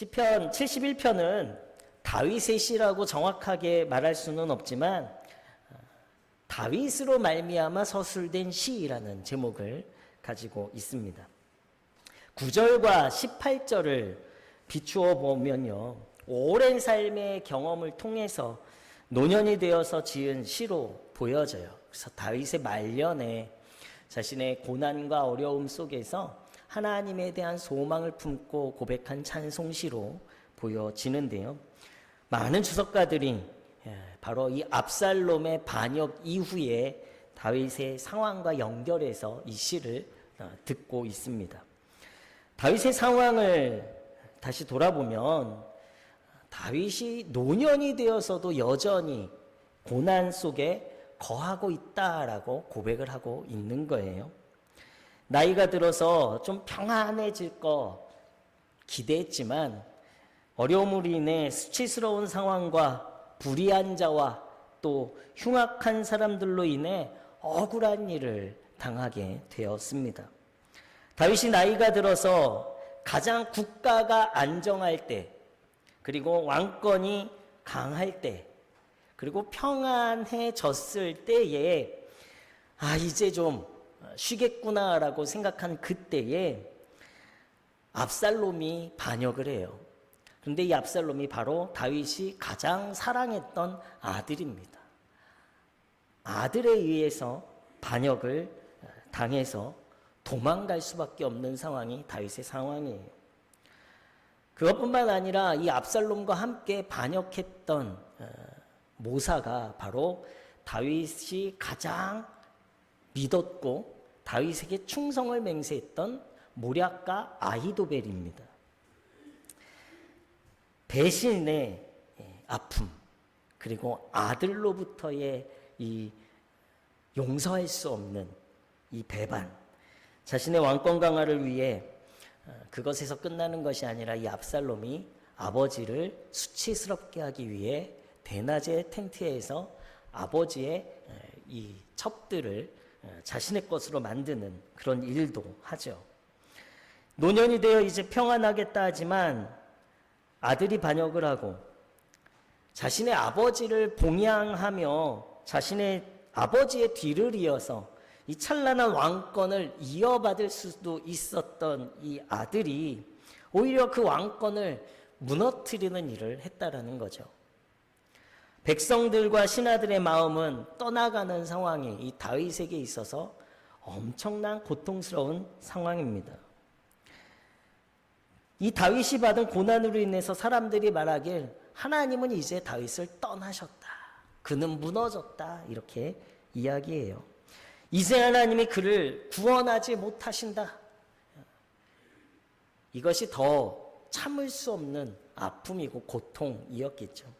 시편 71편은 다윗의 시라고 정확하게 말할 수는 없지만 어, 다윗으로 말미암아 서술된 시라는 제목을 가지고 있습니다. 9절과 18절을 비추어 보면요. 오랜 삶의 경험을 통해서 노년이 되어서 지은 시로 보여져요. 그래서 다윗의 말년에 자신의 고난과 어려움 속에서 하나님에 대한 소망을 품고 고백한 찬송시로 보여지는데요. 많은 주석가들이 예, 바로 이 압살롬의 반역 이후에 다윗의 상황과 연결해서 이 시를 어, 듣고 있습니다. 다윗의 상황을 다시 돌아보면 다윗이 노년이 되어서도 여전히 고난 속에 거하고 있다라고 고백을 하고 있는 거예요. 나이가 들어서 좀 평안해질 거 기대했지만 어려움으로 인해 수치스러운 상황과 불의한 자와 또 흉악한 사람들로 인해 억울한 일을 당하게 되었습니다. 다윗이 나이가 들어서 가장 국가가 안정할 때, 그리고 왕권이 강할 때, 그리고 평안해졌을 때에, 아, 이제 좀 쉬겠구나라고 생각한 그때에 압살롬이 반역을 해요. 그런데 이 압살롬이 바로 다윗이 가장 사랑했던 아들입니다. 아들에 의해서 반역을 당해서 도망갈 수밖에 없는 상황이 다윗의 상황이에요. 그것뿐만 아니라 이 압살롬과 함께 반역했던 어, 모사가 바로 다윗이 가장 믿었고 다윗에게 충성을 맹세했던 모략가 아히도벨입니다. 배신의 아픔 그리고 아들로부터의 이 용서할 수 없는 이 배반 자신의 왕권 강화를 위해 어, 그것에서 끝나는 것이 아니라 이 압살롬이 아버지를 수치스럽게 하기 위해 대낮의 텐트에서 아버지의 이 첩들을 어, 자신의 것으로 만드는 그런 일도 하죠. 노년이 되어 이제 평안하겠다 하지만 아들이 반역을 하고 자신의 아버지를 봉양하며 자신의 아버지의 뒤를 이어서 이 찬란한 왕권을 이어받을 수도 있었던 이 아들이 오히려 그 왕권을 무너뜨리는 일을 했다라는 거죠. 백성들과 신하들의 마음은 떠나가는 상황이 이 다윗에게 있어서 엄청난 고통스러운 상황입니다. 이 다윗이 받은 고난으로 인해서 사람들이 말하길 하나님은 이제 다윗을 떠나셨다. 그는 무너졌다. 이렇게 이야기해요. 이제 하나님이 그를 구원하지 못하신다. 이것이 더 참을 수 없는 아픔이고 고통이었겠죠.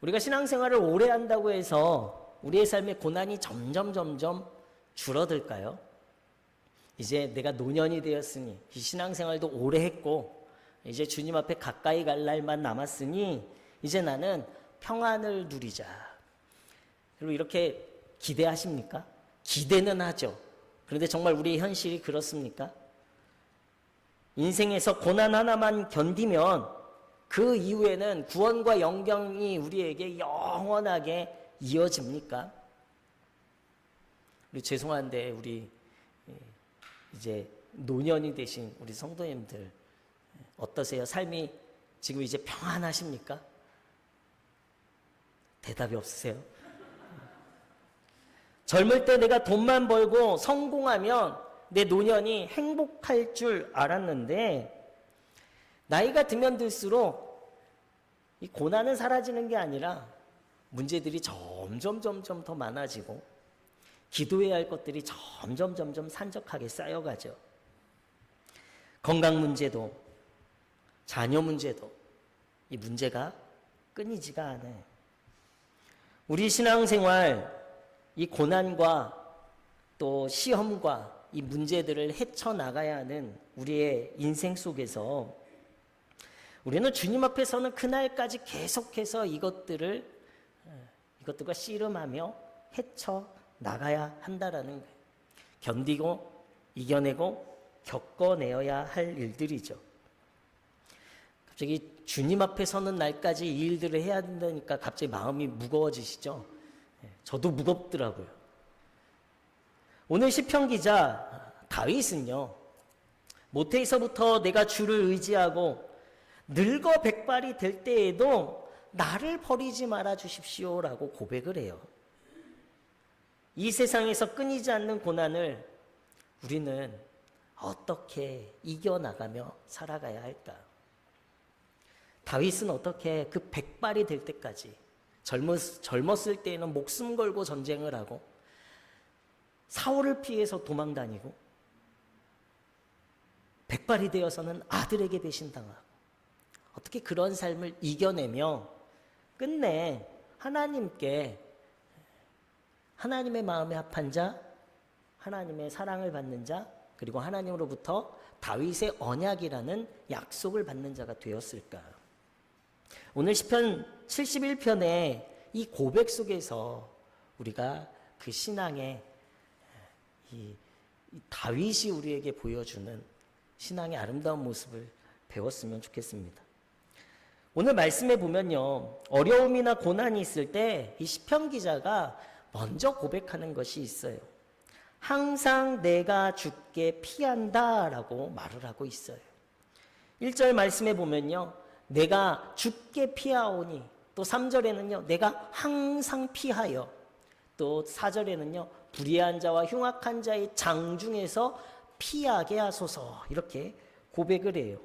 우리가 신앙생활을 오래 한다고 해서 우리의 삶의 고난이 점점 점점 줄어들까요? 이제 내가 노년이 되었으니 이 신앙생활도 오래 했고 이제 주님 앞에 가까이 갈 날만 남았으니 이제 나는 평안을 누리자. 그리고 이렇게 기대하십니까? 기대는 하죠. 그런데 정말 우리의 현실이 그렇습니까? 인생에서 고난 하나만 견디면 그 이후에는 구원과 영경이 우리에게 영원하게 이어집니까? 우리 죄송한데 우리 이제 노년이 되신 우리 성도님들 어떠세요? 삶이 지금 이제 평안하십니까? 대답이 없으세요? 젊을 때 내가 돈만 벌고 성공하면 내 노년이 행복할 줄 알았는데 나이가 들면 들수록 이 고난은 사라지는 게 아니라 문제들이 점점 점점 더 많아지고 기도해야 할 것들이 점점 점점 산적하게 쌓여가죠. 건강 문제도 자녀 문제도 이 문제가 끊이지가 않아요. 우리 신앙생활 이 고난과 또 시험과 이 문제들을 헤쳐나가야 하는 우리의 인생 속에서 우리는 주님 앞에서는 그날까지 계속해서 이것들을 이것들과 씨름하며 헤쳐 나가야 한다라는 거예요. 견디고 이겨내고 겪어내어야 할 일들이죠. 갑자기 주님 앞에 서는 날까지 이 일들을 해야 된다니까 갑자기 마음이 무거워지시죠? 예, 저도 무겁더라고요. 오늘 시편 기자 다윗은요. 모태에서부터 내가 주를 의지하고 늙어 백발이 될 때에도 나를 버리지 말아 주십시오라고 고백을 해요. 이 세상에서 끊이지 않는 고난을 우리는 어떻게 이겨나가며 살아가야 할까? 다윗은 어떻게 그 백발이 될 때까지 젊었, 젊었을 때에는 목숨 걸고 전쟁을 하고 사울을 피해서 도망 다니고 백발이 되어서는 아들에게 배신당하고 어떻게 그런 삶을 이겨내며 끝내 하나님께 하나님의 마음에 합한 자, 하나님의 사랑을 받는 자, 그리고 하나님으로부터 다윗의 언약이라는 약속을 받는 자가 되었을까? 오늘 시편 71편의 이 고백 속에서 우리가 그 신앙의 이, 이 다윗이 우리에게 보여주는 신앙의 아름다운 모습을 배웠으면 좋겠습니다. 오늘 말씀에 보면요. 어려움이나 고난이 있을 때 이 시편 기자가 먼저 고백하는 것이 있어요. 항상 내가 죽게 피한다라고 말을 하고 있어요. 1절 말씀에 보면요. 내가 죽게 피하오니 또 3절에는요. 내가 항상 피하여 또 4절에는요. 불의한 자와 흉악한 자의 장중에서 피하게 하소서 이렇게 고백을 해요.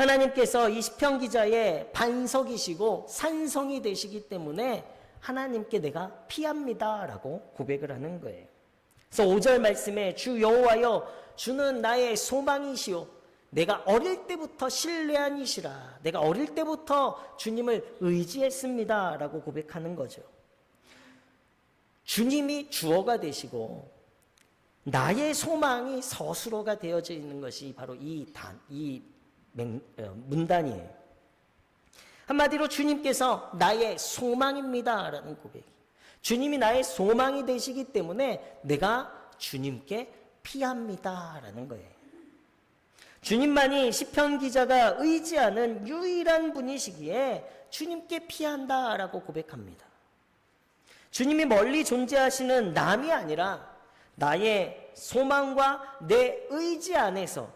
하나님께서 이 시편 기자의 반석이시고 산성이 되시기 때문에 하나님께 내가 피합니다라고 고백을 하는 거예요. 그래서 5절 말씀에 주 여호와여 주는 나의 소망이시오 내가 어릴 때부터 신뢰한 이시라 내가 어릴 때부터 주님을 의지했습니다라고 고백하는 거죠. 주님이 주어가 되시고 나의 소망이 서술어가 되어져 있는 것이 바로 이 단, 이 맹, 어, 문단이에요. 한마디로 주님께서 나의 소망입니다. 라는 고백이. 주님이 나의 소망이 되시기 때문에 내가 주님께 피합니다. 라는 거예요. 주님만이 시편 기자가 의지하는 유일한 분이시기에 주님께 피한다. 라고 고백합니다. 주님이 멀리 존재하시는 남이 아니라 나의 소망과 내 의지 안에서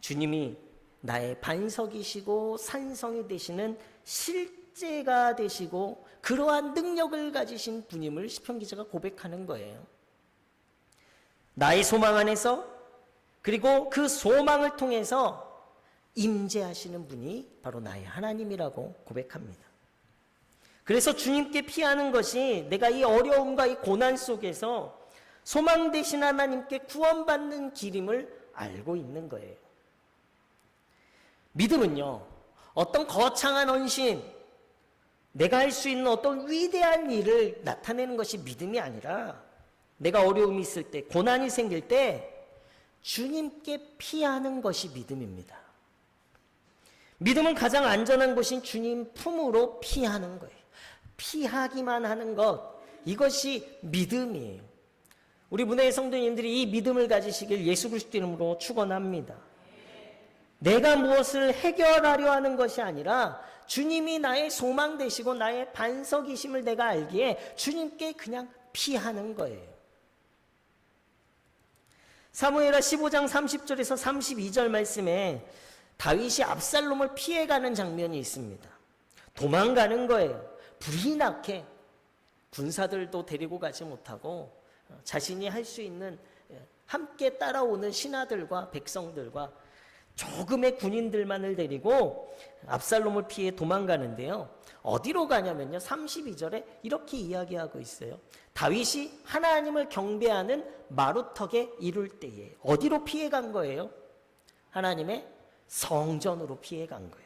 주님이 나의 반석이시고 산성이 되시는 실제가 되시고 그러한 능력을 가지신 분임을 시편 기자가 고백하는 거예요. 나의 소망 안에서 그리고 그 소망을 통해서 임재하시는 분이 바로 나의 하나님이라고 고백합니다. 그래서 주님께 피하는 것이 내가 이 어려움과 이 고난 속에서 소망 되신 하나님께 구원받는 길임을 알고 있는 거예요. 믿음은요, 어떤 거창한 헌신, 내가 할 수 있는 어떤 위대한 일을 나타내는 것이 믿음이 아니라 내가 어려움이 있을 때, 고난이 생길 때 주님께 피하는 것이 믿음입니다. 믿음은 가장 안전한 곳인 주님 품으로 피하는 거예요. 피하기만 하는 것, 이것이 믿음이에요. 우리 문화의 성도님들이 이 믿음을 가지시길 예수 그리스도 이름으로 축원합니다. 내가 무엇을 해결하려 하는 것이 아니라 주님이 나의 소망 되시고 나의 반석이심을 내가 알기에 주님께 그냥 피하는 거예요. 사무엘하 15장 30절에서 32절 말씀에 다윗이 압살롬을 피해가는 장면이 있습니다. 도망가는 거예요. 불이 나게 군사들도 데리고 가지 못하고 자신이 할 수 있는 함께 따라오는 신하들과 백성들과 조금의 군인들만을 데리고 압살롬을 피해 도망가는데요. 어디로 가냐면요. 32절에 이렇게 이야기하고 있어요. 다윗이 하나님을 경배하는 마루턱에 이룰 때에 어디로 피해 간 거예요? 하나님의 성전으로 피해 간 거예요.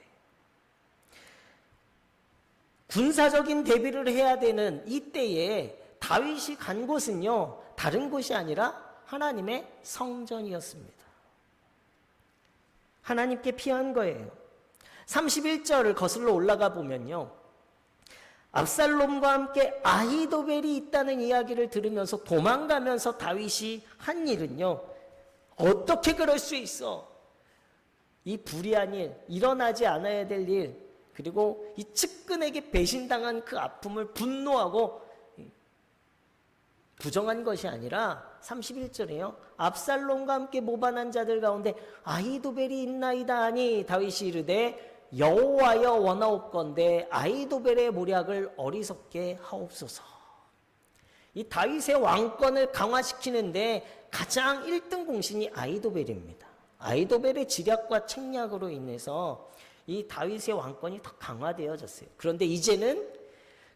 군사적인 대비를 해야 되는 이 때에 다윗이 간 곳은요. 다른 곳이 아니라 하나님의 성전이었습니다. 하나님께 피한 거예요. 31절을 거슬러 올라가 보면요. 압살롬과 함께 아히도벨이 있다는 이야기를 들으면서 도망가면서 다윗이 한 일은요. 어떻게 그럴 수 있어? 이 불의한 일, 일어나지 않아야 될 일, 그리고 이 측근에게 배신당한 그 아픔을 분노하고 부정한 것이 아니라 31절에요. 압살롬과 함께 모반한 자들 가운데 아이도벨이 있나이다 하니 다윗이 이르되 여호와여 원하옵건대 아이도벨의 모략을 어리석게 하옵소서. 이 다윗의 왕권을 강화시키는데 가장 1등 공신이 아이도벨입니다. 아이도벨의 지략과 책략으로 인해서 이 다윗의 왕권이 더 강화되어졌어요. 그런데 이제는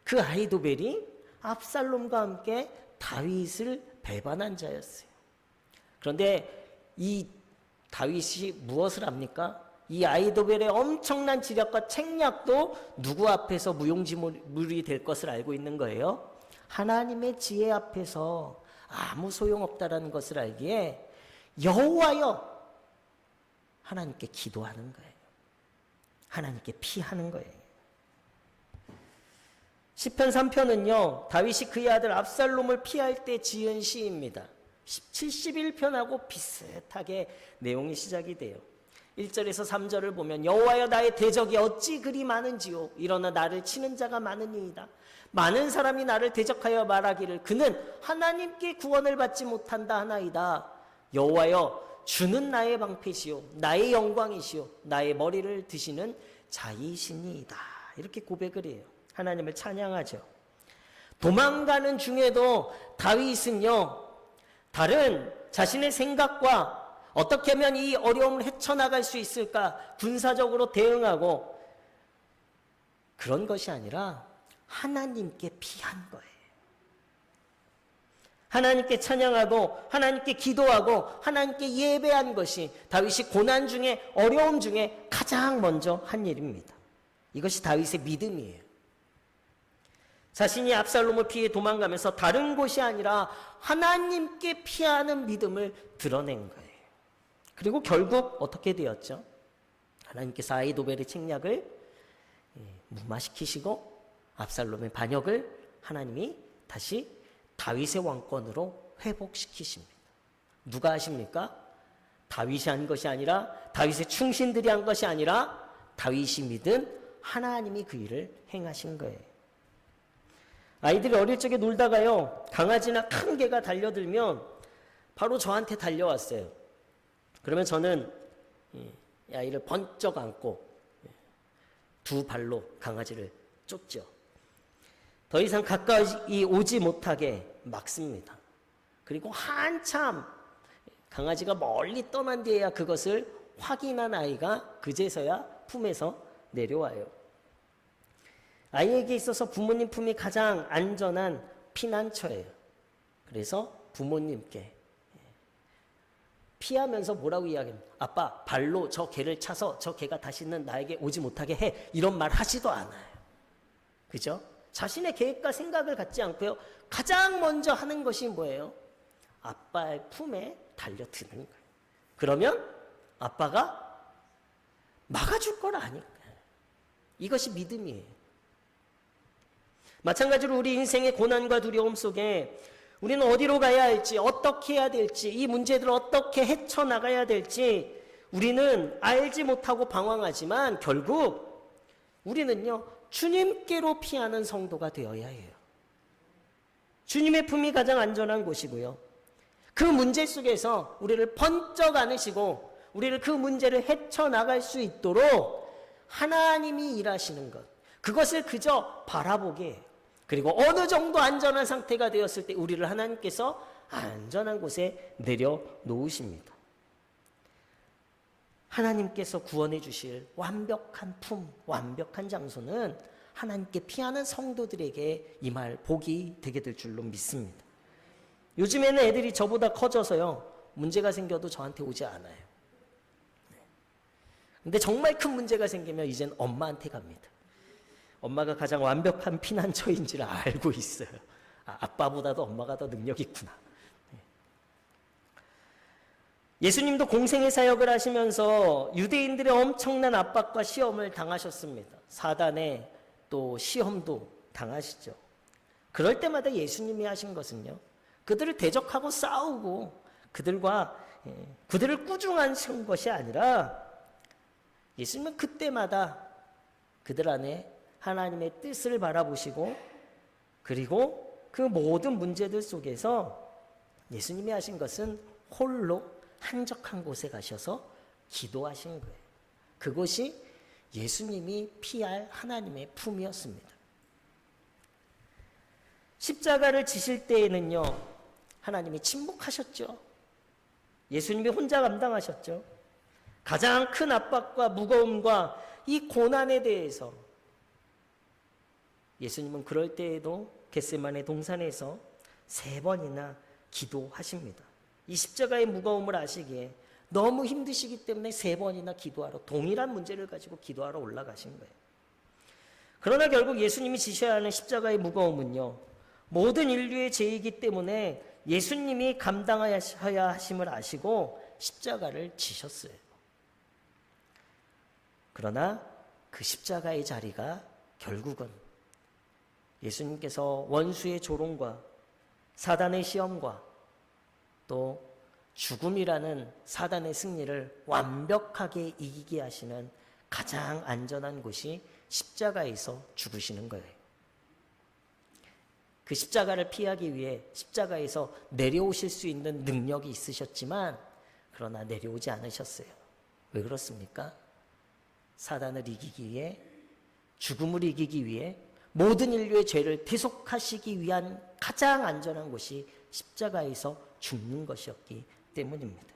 그 아이도벨이 압살롬과 함께 다윗을 배반한 자였어요. 그런데 이 다윗이 무엇을 합니까? 이 아이도벨의 엄청난 지략과 책략도 누구 앞에서 무용지물이 될 것을 알고 있는 거예요. 하나님의 지혜 앞에서 아무 소용없다라는 것을 알기에 여호와여 하나님께 기도하는 거예요. 하나님께 피하는 거예요. 시편 3편은요. 다윗이 그의 아들 압살롬을 피할 때 지은 시입니다. 71편하고 비슷하게 내용이 시작이 돼요. 1절에서 3절을 보면 여호와여 나의 대적이 어찌 그리 많은지요 일어나 나를 치는 자가 많으니이다. 많은 사람이 나를 대적하여 말하기를 그는 하나님께 구원을 받지 못한다 하나이다. 여호와여 주는 나의 방패시요 나의 영광이시요 나의 머리를 드시는 자이시니이다. 이렇게 고백을 해요. 하나님을 찬양하죠. 도망가는 중에도 다윗은요. 다른 자신의 생각과 어떻게 하면 이 어려움을 헤쳐나갈 수 있을까 군사적으로 대응하고 그런 것이 아니라 하나님께 피한 거예요. 하나님께 찬양하고 하나님께 기도하고 하나님께 예배한 것이 다윗이 고난 중에 어려움 중에 가장 먼저 한 일입니다. 이것이 다윗의 믿음이에요. 자신이 압살롬을 피해 도망가면서 다른 곳이 아니라 하나님께 피하는 믿음을 드러낸 거예요. 그리고 결국 어떻게 되었죠? 하나님께서 아이도벨의 책략을 예, 무마시키시고 압살롬의 반역을 하나님이 다시 다윗의 왕권으로 회복시키십니다. 누가 하십니까? 다윗이 한 것이 아니라 다윗의 충신들이 한 것이 아니라 다윗이 믿은 하나님이 그 일을 행하신 거예요. 아이들이 어릴 적에 놀다가요 강아지나 큰 개가 달려들면 바로 저한테 달려왔어요. 그러면 저는 이 아이를 번쩍 안고 두 발로 강아지를 쫓죠. 더 이상 가까이 오지 못하게 막습니다. 그리고 한참 강아지가 멀리 떠난 뒤에야 그것을 확인한 아이가 그제서야 품에서 내려와요. 아이에게 있어서 부모님 품이 가장 안전한 피난처예요. 그래서 부모님께 피하면서 뭐라고 이야기합니다. 아빠 발로 저 개를 차서 저 개가 다시는 나에게 오지 못하게 해. 이런 말 하지도 않아요. 그죠? 자신의 계획과 생각을 갖지 않고요. 가장 먼저 하는 것이 뭐예요? 아빠의 품에 달려드는 거예요. 그러면 아빠가 막아줄 걸 아니까. 이것이 믿음이에요. 마찬가지로 우리 인생의 고난과 두려움 속에 우리는 어디로 가야 할지, 어떻게 해야 될지, 이 문제들을 어떻게 헤쳐나가야 될지 우리는 알지 못하고 방황하지만 결국 우리는요, 주님께로 피하는 성도가 되어야 해요. 주님의 품이 가장 안전한 곳이고요. 그 문제 속에서 우리를 번쩍 안으시고 우리를 그 문제를 헤쳐나갈 수 있도록 하나님이 일하시는 것. 그것을 그저 바라보게 해요. 그리고 어느 정도 안전한 상태가 되었을 때 우리를 하나님께서 안전한 곳에 내려 놓으십니다. 하나님께서 구원해 주실 완벽한 품, 완벽한 장소는 하나님께 피하는 성도들에게 임할 복이 되게 될 줄로 믿습니다. 요즘에는 애들이 저보다 커져서요, 문제가 생겨도 저한테 오지 않아요. 네. 근데 정말 큰 문제가 생기면 이젠 엄마한테 갑니다. 엄마가 가장 완벽한 피난처인지를 알고 있어요. 아, 아빠보다도 엄마가 더 능력 있구나. 네. 예수님도 공생의 사역을 하시면서 유대인들의 엄청난 압박과 시험을 당하셨습니다. 사단의 또 시험도 당하시죠. 그럴 때마다 예수님이 하신 것은요. 그들을 대적하고 싸우고 그들과 예, 그들을 꾸중하신 것이 아니라 예수님은 그때마다 그들 안에 하나님의 뜻을 바라보시고 그리고 그 모든 문제들 속에서 예수님이 하신 것은 홀로 한적한 곳에 가셔서 기도하신 거예요. 그것이 예수님이 피할 하나님의 품이었습니다. 십자가를 지실 때에는요, 하나님이 침묵하셨죠. 예수님이 혼자 감당하셨죠. 가장 큰 압박과 무거움과 이 고난에 대해서 예수님은 그럴 때에도 겟세만의 동산에서 세 번이나 기도하십니다. 이 십자가의 무거움을 아시기에 너무 힘드시기 때문에 세 번이나 기도하러 동일한 문제를 가지고 기도하러 올라가신 거예요. 그러나 결국 예수님이 지셔야 하는 십자가의 무거움은요. 모든 인류의 죄이기 때문에 예수님이 감당하여야 하심을 아시고 십자가를 지셨어요. 그러나 그 십자가의 자리가 결국은 예수님께서 원수의 조롱과 사단의 시험과 또 죽음이라는 사단의 승리를 완벽하게 이기게 하시는 가장 안전한 곳이 십자가에서 죽으시는 거예요. 그 십자가를 피하기 위해 십자가에서 내려오실 수 있는 능력이 있으셨지만 그러나 내려오지 않으셨어요. 왜 그렇습니까? 사단을 이기기 위해 죽음을 이기기 위해 모든 인류의 죄를 대속하시기 위한 가장 안전한 곳이 십자가에서 죽는 것이었기 때문입니다.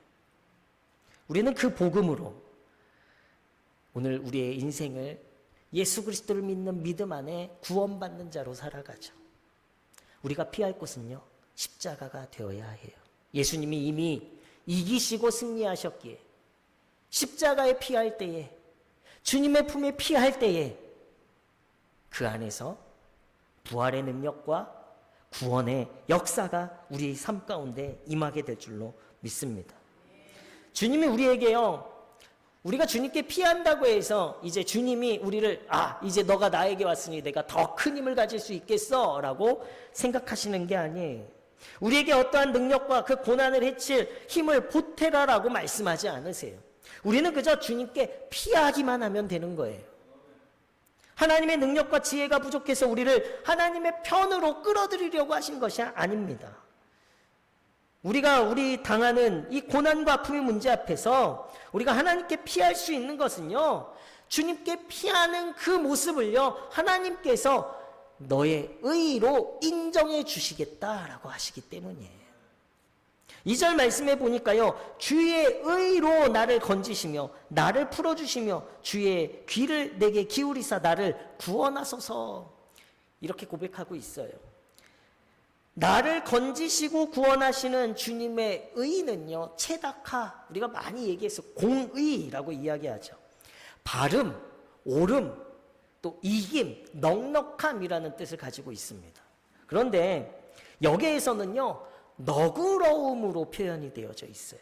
우리는 그 복음으로 오늘 우리의 인생을 예수 그리스도를 믿는 믿음 안에 구원받는 자로 살아가죠. 우리가 피할 곳은요, 십자가가 되어야 해요. 예수님이 이미 이기시고 승리하셨기에 십자가에 피할 때에 주님의 품에 피할 때에 그 안에서 부활의 능력과 구원의 역사가 우리 삶 가운데 임하게 될 줄로 믿습니다. 주님이 우리에게요, 우리가 주님께 피한다고 해서 이제 주님이 우리를 아, 이제 너가 나에게 왔으니 내가 더 큰 힘을 가질 수 있겠어 라고 생각하시는 게 아니에요. 우리에게 어떠한 능력과 그 고난을 해칠 힘을 보태라라고 말씀하지 않으세요. 우리는 그저 주님께 피하기만 하면 되는 거예요. 하나님의 능력과 지혜가 부족해서 우리를 하나님의 편으로 끌어들이려고 하신 것이 아닙니다. 우리가 우리 당하는 이 고난과 아픔의 문제 앞에서 우리가 하나님께 피할 수 있는 것은요, 주님께 피하는 그 모습을요, 하나님께서 너의 의로 인정해 주시겠다라고 하시기 때문이에요. 2절 말씀해 보니까요, 주의 의로 나를 건지시며, 나를 풀어 주시며, 주의 귀를 내게 기울이사 나를 구원하소서. 이렇게 고백하고 있어요. 나를 건지시고 구원하시는 주님의 의는요, 체다카, 우리가 많이 얘기해서 공의라고 이야기하죠. 발음, 옳음, 또 이김, 넉넉함이라는 뜻을 가지고 있습니다. 그런데 여기에서는요, 너그러움으로 표현이 되어져 있어요.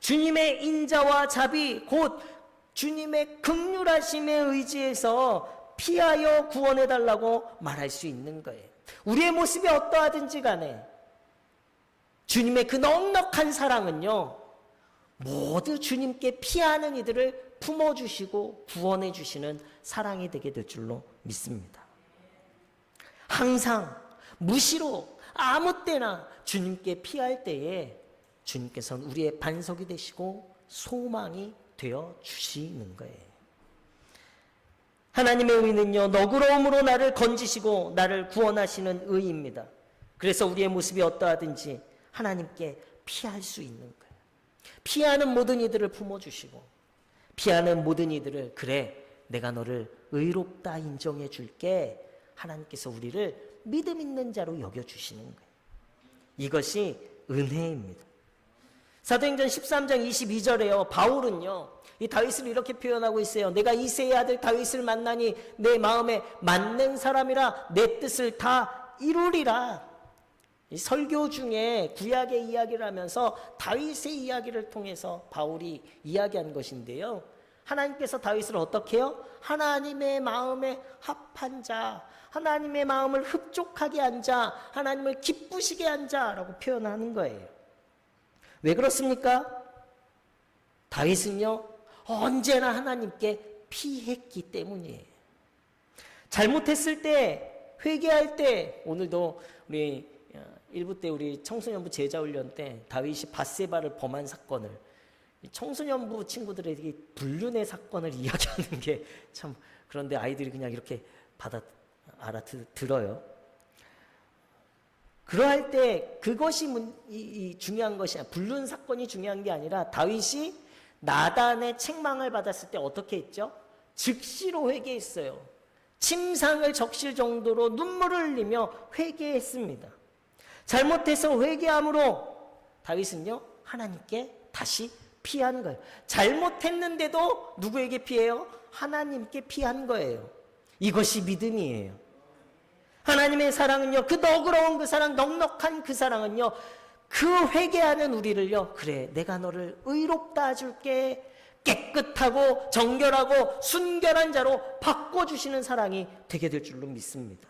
주님의 인자와 자비, 곧 주님의 극률하심에 의지해서 피하여 구원해 달라고 말할 수 있는 거예요. 우리의 모습이 어떠하든지 간에 주님의 그 넉넉한 사랑은요, 모두 주님께 피하는 이들을 품어주시고 구원해 주시는 사랑이 되게 될 줄로 믿습니다. 항상 무시로 아무 때나 주님께 피할 때에 주님께서는 우리의 반석이 되시고 소망이 되어 주시는 거예요. 하나님의 의는요, 너그러움으로 나를 건지시고 나를 구원하시는 의입니다. 그래서 우리의 모습이 어떠하든지 하나님께 피할 수 있는 거예요. 피하는 모든 이들을 품어주시고, 피하는 모든 이들을, 그래, 내가 너를 의롭다 인정해 줄게. 하나님께서 우리를 믿음 있는 자로 여겨주시는 거예요. 이것이 은혜입니다. 사도행전 13장 22절에요. 바울은요. 이 다윗을 이렇게 표현하고 있어요. 내가 이세의 아들 다윗을 만나니 내 마음에 맞는 사람이라 내 뜻을 다 이루리라. 이 설교 중에 구약의 이야기를 하면서 다윗의 이야기를 통해서 바울이 이야기한 것인데요. 하나님께서 다윗을 어떻게 해요? 하나님의 마음에 합한 자, 하나님의 마음을 흡족하게 한 자, 하나님을 기쁘시게 한 자라고 표현하는 거예요. 왜 그렇습니까? 다윗은요, 언제나 하나님께 피했기 때문이에요. 잘못했을 때 회개할 때 오늘도 우리 어, 일부 때 우리 청소년부 제자 훈련 때 다윗이 바세바를 범한 사건을 이 청소년부 친구들에게 불륜의 사건을 이야기하는 게 참 그런데 아이들이 그냥 이렇게 받아 알아들어요. 그러할 때 그것이 문, 이, 이 중요한 것이 아니라 불륜 사건이 중요한 게 아니라 다윗이 나단의 책망을 받았을 때 어떻게 했죠? 즉시로 회개했어요. 침상을 적실 정도로 눈물을 흘리며 회개했습니다. 잘못해서 회개함으로 다윗은요 하나님께 다시 피한 거예요. 잘못했는데도 누구에게 피해요? 하나님께 피한 거예요. 이것이 믿음이에요. 하나님의 사랑은요, 그 너그러운 그 사랑, 넉넉한 그 사랑은요, 그 회개하는 우리를요, 그래, 내가 너를 의롭다 해줄게. 깨끗하고 정결하고 순결한 자로 바꿔주시는 사랑이 되게 될 줄로 믿습니다.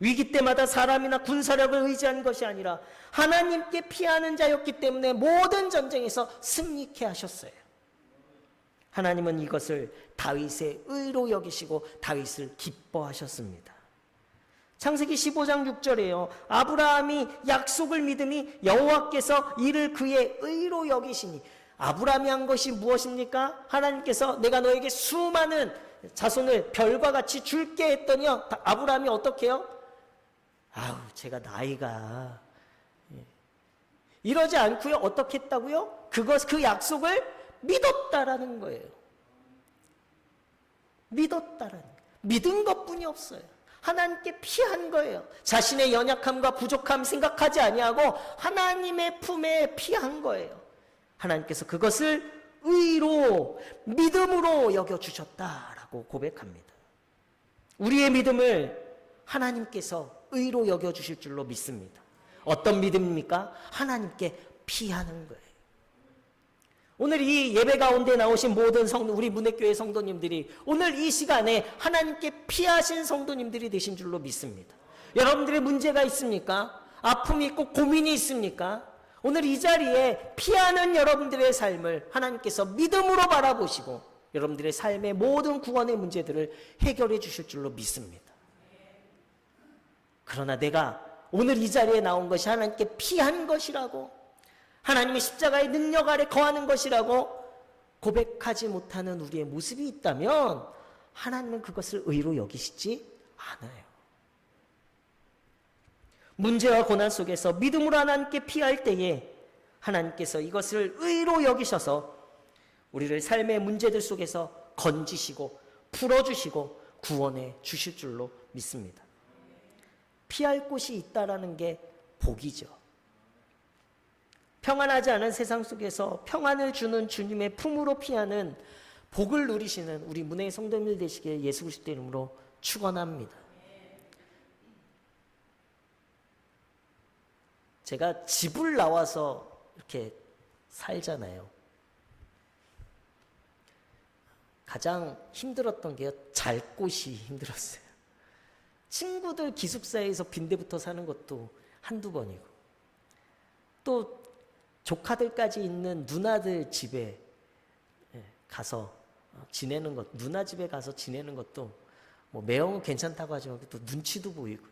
위기 때마다 사람이나 군사력을 의지한 것이 아니라 하나님께 피하는 자였기 때문에 모든 전쟁에서 승리케 하셨어요. 하나님은 이것을 다윗의 의로 여기시고 다윗을 기뻐하셨습니다. 창세기 15장 6절에요. 아브라함이 약속을 믿음이 여호와께서 이를 그의 의로 여기시니 아브라함이 한 것이 무엇입니까? 하나님께서 내가 너에게 수많은 자손을 별과 같이 줄게 했더니요. 아브라함이 어떻게 해요? 아우, 제가 나이가 예. 이러지 않고요. 어떻게 했다고요? 그것 그 약속을 믿었다라는 거예요. 믿었다라는. 믿은 것뿐이 없어요. 하나님께 피한 거예요. 자신의 연약함과 부족함 생각하지 아니하고 하나님의 품에 피한 거예요. 하나님께서 그것을 의로 믿음으로 여겨 주셨다라고 고백합니다. 우리의 믿음을 하나님께서 의로 여겨 주실 줄로 믿습니다. 어떤 믿음입니까? 하나님께 피하는 거예요. 오늘 이 예배 가운데 나오신 모든 성도, 우리 문해교회 성도님들이 오늘 이 시간에 하나님께 피하신 성도님들이 되신 줄로 믿습니다. 여러분들의 문제가 있습니까? 아픔이 있고 고민이 있습니까? 오늘 이 자리에 피하는 여러분들의 삶을 하나님께서 믿음으로 바라보시고 여러분들의 삶의 모든 구원의 문제들을 해결해 주실 줄로 믿습니다. 그러나 내가 오늘 이 자리에 나온 것이 하나님께 피한 것이라고 하나님의 십자가의 능력 아래 거하는 것이라고 고백하지 못하는 우리의 모습이 있다면 하나님은 그것을 의로 여기시지 않아요. 문제와 고난 속에서 믿음으로 하나님께 피할 때에 하나님께서 이것을 의로 여기셔서 우리를 삶의 문제들 속에서 건지시고 풀어주시고 구원해 주실 줄로 믿습니다. 피할 곳이 있다라는 게 복이죠. 평안하지 않은 세상 속에서 평안을 주는 주님의 품으로 피하는 복을 누리시는 우리 문의 성도님들 되시길 예수 그리스도 이름으로 축원합니다. 제가 집을 나와서 이렇게 살잖아요. 가장 힘들었던 게요. 잘 곳이 힘들었어요. 친구들 기숙사에서 빈대부터 사는 것도 한두 번이고 또 조카들까지 있는 누나들 집에 예, 가서 어, 지내는 것, 누나 집에 가서 지내는 것도 뭐 매형은 괜찮다고 하지만 또 눈치도 보이고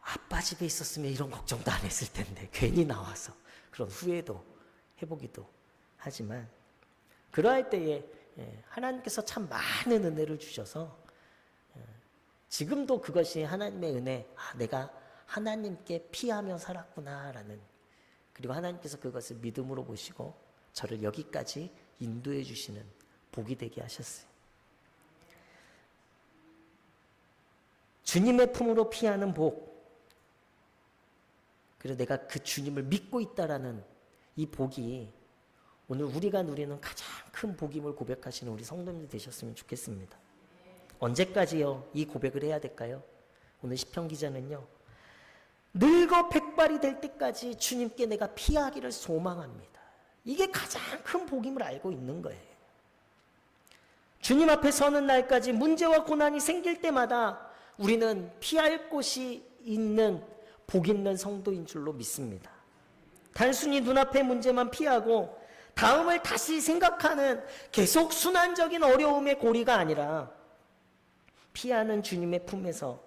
아빠 집에 있었으면 이런 걱정도 안 했을 텐데 괜히 나와서 그런 후회도 해보기도 하지만 그러할 때에 예, 하나님께서 참 많은 은혜를 주셔서 예, 지금도 그것이 하나님의 은혜, 아, 내가 하나님께 피하며 살았구나라는 그리고 하나님께서 그것을 믿음으로 보시고 저를 여기까지 인도해 주시는 복이 되게 하셨어요. 주님의 품으로 피하는 복. 그리고 내가 그 주님을 믿고 있다라는 이 복이 오늘 우리가 누리는 가장 큰 복임을 고백하시는 우리 성도님들 되셨으면 좋겠습니다. 언제까지요? 이 고백을 해야 될까요? 오늘 시편 기자는요. 늙어 백발이 될 때까지 주님께 내가 피하기를 소망합니다. 이게 가장 큰 복임을 알고 있는 거예요. 주님 앞에 서는 날까지 문제와 고난이 생길 때마다 우리는 피할 곳이 있는 복 있는 성도인 줄로 믿습니다. 단순히 눈앞의 문제만 피하고 다음을 다시 생각하는 계속 순환적인 어려움의 고리가 아니라 피하는 주님의 품에서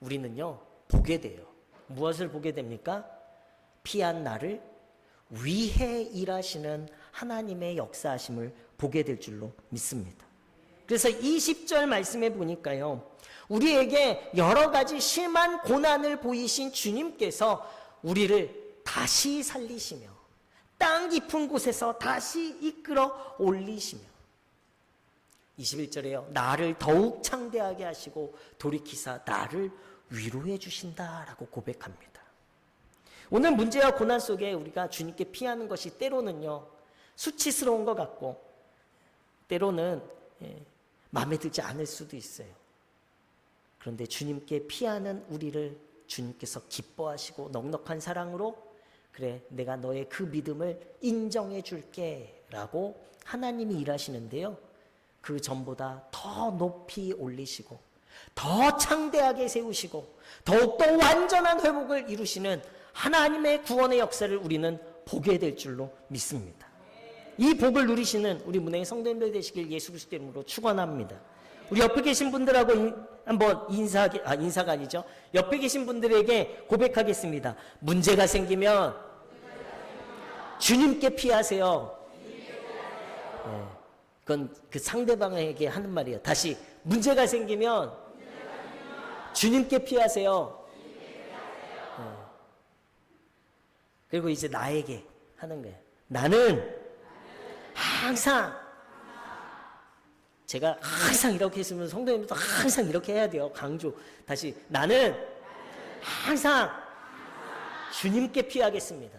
우리는요, 보게 돼요. 무엇을 보게 됩니까? 피한 나를 위해 일하시는 하나님의 역사하심을 보게 될 줄로 믿습니다. 그래서 20절 말씀에 보니까요. 우리에게 여러 가지 심한 고난을 보이신 주님께서 우리를 다시 살리시며 땅 깊은 곳에서 다시 이끌어 올리시며 21절에요. 나를 더욱 창대하게 하시고 돌이키사 나를 위로해 주신다라고 고백합니다. 오늘 문제와 고난 속에 우리가 주님께 피하는 것이 때로는요 수치스러운 것 같고 때로는 예, 마음에 들지 않을 수도 있어요. 그런데 주님께 피하는 우리를 주님께서 기뻐하시고 넉넉한 사랑으로 그래 내가 너의 그 믿음을 인정해 줄게 라고 하나님이 일하시는데요. 그 전보다 더 높이 올리시고 더 창대하게 세우시고 더욱더 완전한 회복을 이루시는 하나님의 구원의 역사를 우리는 보게 될 줄로 믿습니다. 이 복을 누리시는 우리 문행의 성도님들 되시길 예수 그리스도 이름으로 축원합니다. 우리 옆에 계신 분들하고 인- 한번 인사 아 인사가 아니죠. 옆에 계신 분들에게 고백하겠습니다. 문제가 생기면 주님께 피하세요. 네, 그건 그 상대방에게 하는 말이에요. 다시 문제가 생기면 주님께 피하세요. 네. 그리고 이제 나에게 하는 거예요. 나는 항상 제가 항상 이렇게 했으면 성도님도 항상 이렇게 해야 돼요. 강조. 다시 나는 항상 주님께 피하겠습니다.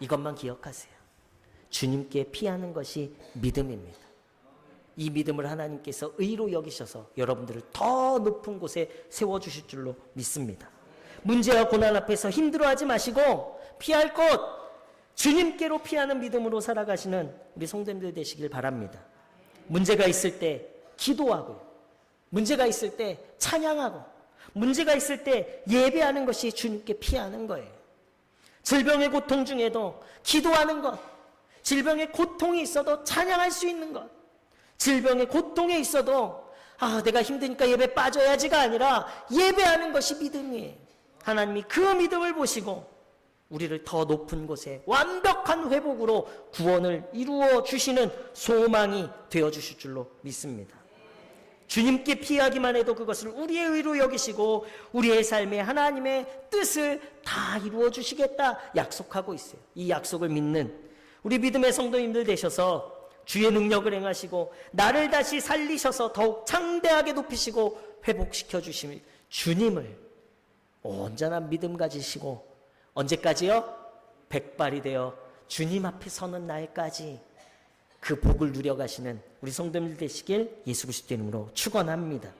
이것만 기억하세요. 주님께 피하는 것이 믿음입니다. 이 믿음을 하나님께서 의로 여기셔서 여러분들을 더 높은 곳에 세워주실 줄로 믿습니다. 문제와 고난 앞에서 힘들어하지 마시고 피할 곳 주님께로 피하는 믿음으로 살아가시는 우리 성도님들 되시길 바랍니다. 문제가 있을 때 기도하고요. 문제가 있을 때 찬양하고 문제가 있을 때 예배하는 것이 주님께 피하는 거예요. 질병의 고통 중에도 기도하는 것, 질병의 고통이 있어도 찬양할 수 있는 것, 질병의 고통에 있어도 아, 내가 힘드니까 예배 빠져야지가 아니라 예배하는 것이 믿음이에요. 하나님이 그 믿음을 보시고 우리를 더 높은 곳에 완벽한 회복으로 구원을 이루어 주시는 소망이 되어 주실 줄로 믿습니다. 주님께 피하기만 해도 그것을 우리의 의로 여기시고 우리의 삶에 하나님의 뜻을 다 이루어 주시겠다 약속하고 있어요. 이 약속을 믿는 우리 믿음의 성도님들 되셔서 주의 능력을 행하시고 나를 다시 살리셔서 더욱 창대하게 높이시고 회복시켜 주실 주님을 온전한 믿음 가지시고 언제까지요? 백발이 되어 주님 앞에 서는 날까지 그 복을 누려가시는 우리 성도님들 되시길 예수 그리스도 이름으로 축원합니다.